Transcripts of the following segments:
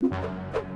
you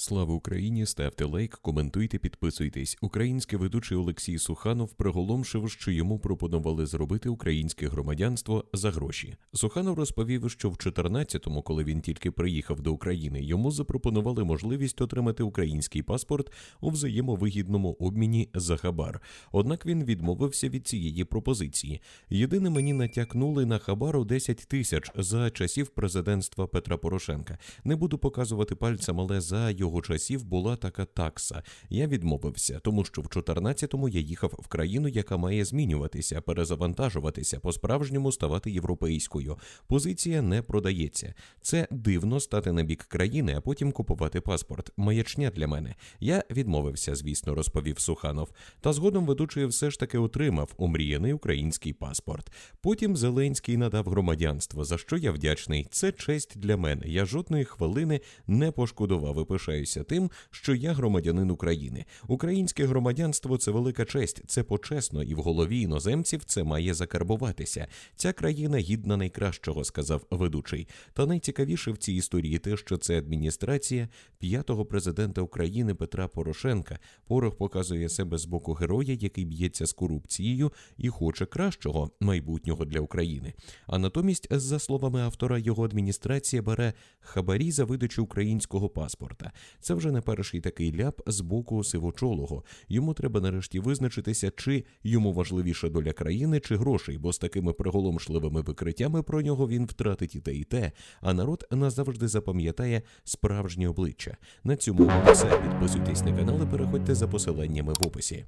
Слава Україні! Ставте лайк, коментуйте, підписуйтесь. Український ведучий Олексій Суханов приголомшив, що йому пропонували зробити українське громадянство за гроші. Суханов розповів, що в 14-му, коли він тільки приїхав до України, йому запропонували можливість отримати український паспорт у взаємовигідному обміні за хабар. Однак він відмовився від цієї пропозиції. Єдине мені натякнули на хабар у 10 тисяч за часів президентства Петра Порошенка. Не буду показувати пальцем, але за його часів була така такса. Я відмовився, тому що в 14-му я їхав в країну, яка має змінюватися, перезавантажуватися, по-справжньому ставати європейською. Позиція не продається. Це дивно стати на бік країни, а потім купувати паспорт. Маячня для мене. Я відмовився, звісно, розповів Суханов. Та згодом ведучий все ж таки отримав омріяний український паспорт. Потім Зеленський надав громадянство, за що я вдячний. Це честь для мене. Я жодної хвилини не пошкодував і пишаюся тим, що я громадянин України. Українське громадянство це велика честь, це почесно, і в голові іноземців це має закарбуватися. Ця країна гідна найкращого, сказав ведучий. Та найцікавіше в цій історії те, що це адміністрація п'ятого президента України Петра Порошенка. Порох показує себе з боку героя, який б'ється з корупцією і хоче кращого майбутнього для України. А натомість, за словами автора, його адміністрація бере хабарі за видачу українського паспорта. Це вже не перший такий ляп з боку сивочолого. Йому треба нарешті визначитися, чи йому важливіша доля країни, чи грошей, бо з такими приголомшливими викриттями про нього він втратить і те, і те. А народ назавжди запам'ятає справжнє обличчя. На цьому все. Підписуйтесь на канал і переходьте за посиланнями в описі.